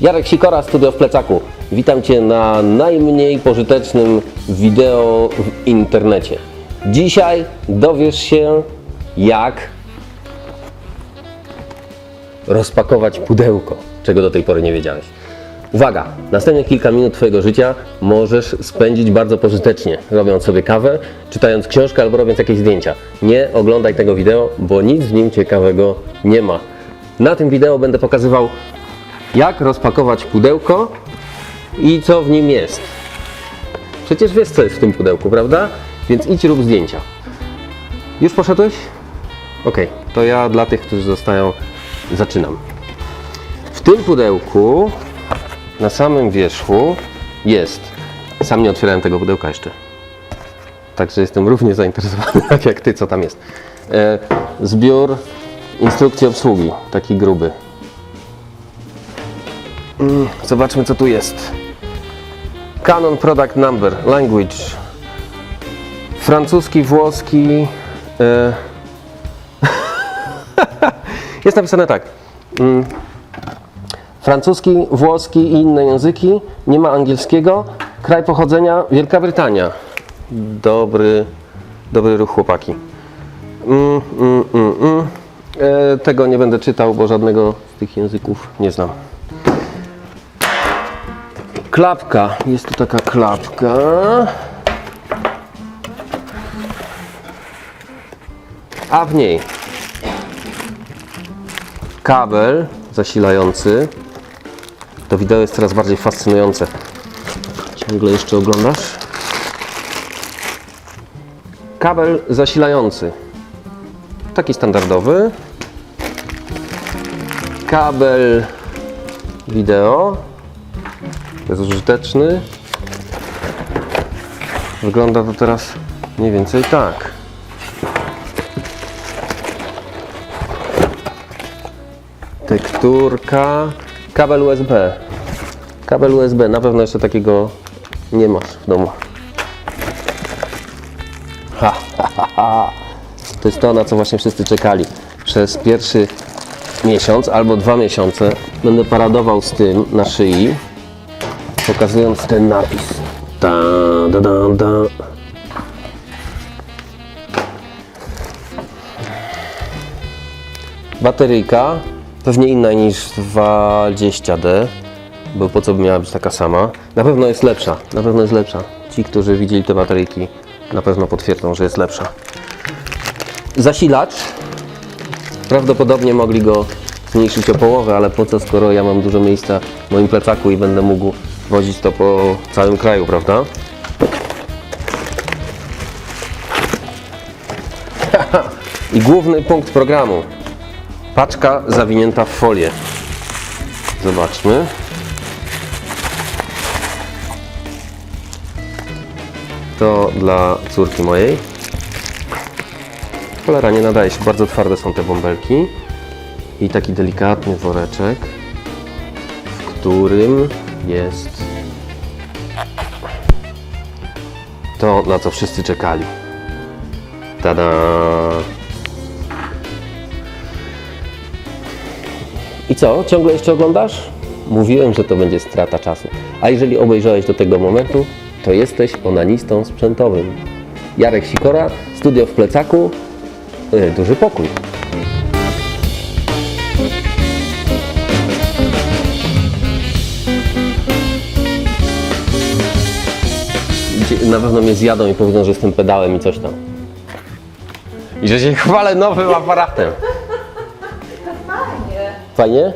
Jarek Sikora, studio w plecaku. Witam Cię na najmniej pożytecznym wideo w internecie. Dzisiaj dowiesz się, jak rozpakować pudełko, czego do tej pory nie wiedziałeś. Uwaga, następne kilka minut Twojego życia możesz spędzić bardzo pożytecznie, robiąc sobie kawę, czytając książkę albo robiąc jakieś zdjęcia. Nie oglądaj tego wideo, bo nic w nim ciekawego nie ma. Na tym wideo będę pokazywał, jak rozpakować pudełko i co w nim jest. Przecież wiesz, co jest w tym pudełku, prawda? Więc idź rób zdjęcia. Już poszedłeś? Ok, to ja dla tych, którzy zostają, zaczynam. W tym pudełku na samym wierzchu jest. Sam nie otwierałem tego pudełka jeszcze. Także jestem równie zainteresowany jak ty, co tam jest. E, zbiór instrukcji obsługi, taki gruby. Mm, zobaczmy, co tu jest. Canon Product Number, Language. Francuski, włoski. E... jest napisane tak. Mm, francuski, włoski i inne języki, nie ma angielskiego. Kraj pochodzenia Wielka Brytania. Dobry, dobry ruch chłopaki. Mm, mm, mm, mm. E, tego nie będę czytał, bo żadnego z tych języków nie znam. Klapka, jest tu taka klapka. A w niej kabel zasilający. To wideo jest coraz bardziej fascynujące. Ciągle jeszcze oglądasz? Kabel zasilający. Taki standardowy. Kabel wideo. Bezużyteczny. Wygląda to teraz mniej więcej tak. Tekturka. Kabel USB. Kabel USB. Na pewno jeszcze takiego nie masz w domu. Ha, ha, ha, ha. To jest to, na co właśnie wszyscy czekali. Przez pierwszy miesiąc albo dwa miesiące będę paradował z tym na szyi, pokazując ten napis. Ta, da, da, da. Bateryjka pewnie inna niż 20D, bo po co by miała być taka sama? Na pewno jest lepsza, na pewno jest lepsza. Ci, którzy widzieli te bateryjki, na pewno potwierdzą, że jest lepsza. Zasilacz. Prawdopodobnie mogli go zmniejszyć o połowę, ale po co, skoro ja mam dużo miejsca w moim plecaku i będę mógł wozić to po całym kraju, prawda? I główny punkt programu. Paczka zawinięta w folię. Zobaczmy. To dla córki mojej. Cholera, nie nadaje się. Bardzo twarde są te bąbelki. I taki delikatny woreczek, w którym jest to, na co wszyscy czekali. Tada! I co? Ciągle jeszcze oglądasz? Mówiłem, że to będzie strata czasu. A jeżeli obejrzałeś do tego momentu, to jesteś onanistą sprzętowym. Jarek Sikora, studio w plecaku, yy, duży pokój. Na pewno mnie zjadą i powiedzą, że jestem pedałem i coś tam. I że się chwalę nowym aparatem. Fajnie. Fajnie?